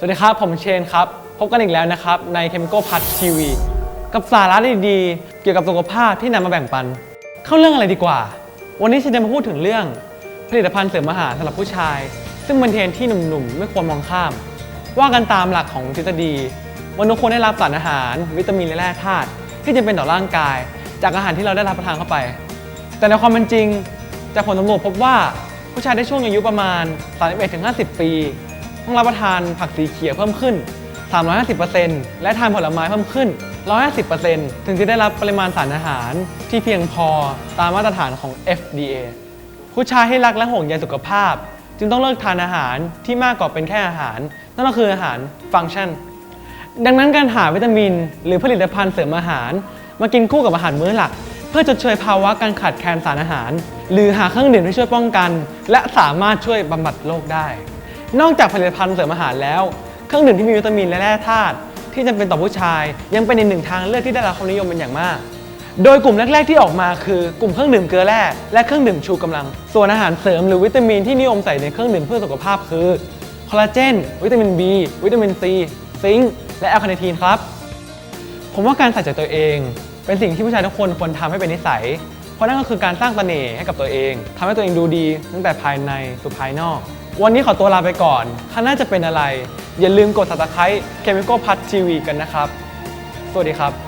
สวัสดีครับ ผมเชนครับ พบกันอีกแล้วนะครับ ใน Chemical p a t TV กับสาระดีๆ เกี่ยวกับสุขภาพที่นำมาแบ่งปัน เข้าเรื่องอะไรดีกว่า วันนี้เชนจะมาพูดถึงเรื่อง ผลิตภัณฑ์เสริมอาหารสำหรับผู้ชาย ซึ่งเป็นเทรนที่หนุ่มๆ ไม่ควรมองข้าม ว่ากันตามหลักของทฤษฎีมนุษย์ควรได้รับสารอาหาร วิตามินและแร่ธาตุที่จำเป็นต่อร่างกาย จากอาหารที่เราได้รับประทานเข้าไป แต่ในความเป็นจริงจากผลสำรวจพบว่าผู้ชายในช่วงอายุประมาณ 31-50 ปี ต้องรับประทานผักสีเขียวเพิ่มขึ้น 350%และทานผลไม้เพิ่มขึ้น 150%ถึงจะได้รับปริมาณสารอาหารที่เพียงพอตามมาตรฐานของ FDA ผู้ชายที่รักและห่วงใยสุขภาพ จึงต้องเลิกทานอาหารที่มากกว่าเป็นแค่อาหาร นั่นก็คืออาหารฟังก์ชัน ดังนั้นการหาวิตามิน หรือผลิตภัณฑ์เสริมอาหาร มากินคู่กับอาหารมื้อหลัก เพื่อจะช่วยภาวะการขาดแคลนสารอาหาร หรือหาเครื่องดื่มที่ช่วยป้องกัน และสามารถช่วยบำบัดโรคได้ นอกจากผลิตภัณฑ์เสริมอาหารแล้ว เครื่องดื่มที่มีวิตามินและแร่ธาตุที่จำเป็นต่อผู้ชาย ยังเป็นอีกหนึ่งทางเลือกที่ได้รับความนิยมเป็นอย่างมาก โดยกลุ่มแรกๆที่ออกมาคือกลุ่มเครื่องดื่มเกลือแร่และเครื่องดื่มชูกำลัง ส่วนอาหารเสริมหรือวิตามินที่นิยมใส่ในเครื่องดื่มเพื่อสุขภาพคือคอลลาเจน วิตามิน B วิตามิน C ซิงค์และแอลคาเนทีนครับ ผมว่าการใส่ใจตัวเอง เป็นสิ่งที่ผู้ชายทุกคนควรทำให้เป็นนิสัย เพราะนั่นก็คือการสร้างเสน่ห์ให้กับตัวเองทำให้ตัวเองดูดี ตั้งแต่ภายในสู่ภายนอก วันนี้ขอตัวลาไปก่อนข้างหน้าจะเป็นอะไร อย่าลืมกด subscribe Chemical Plus TV กันนะครับ สวัสดีครับ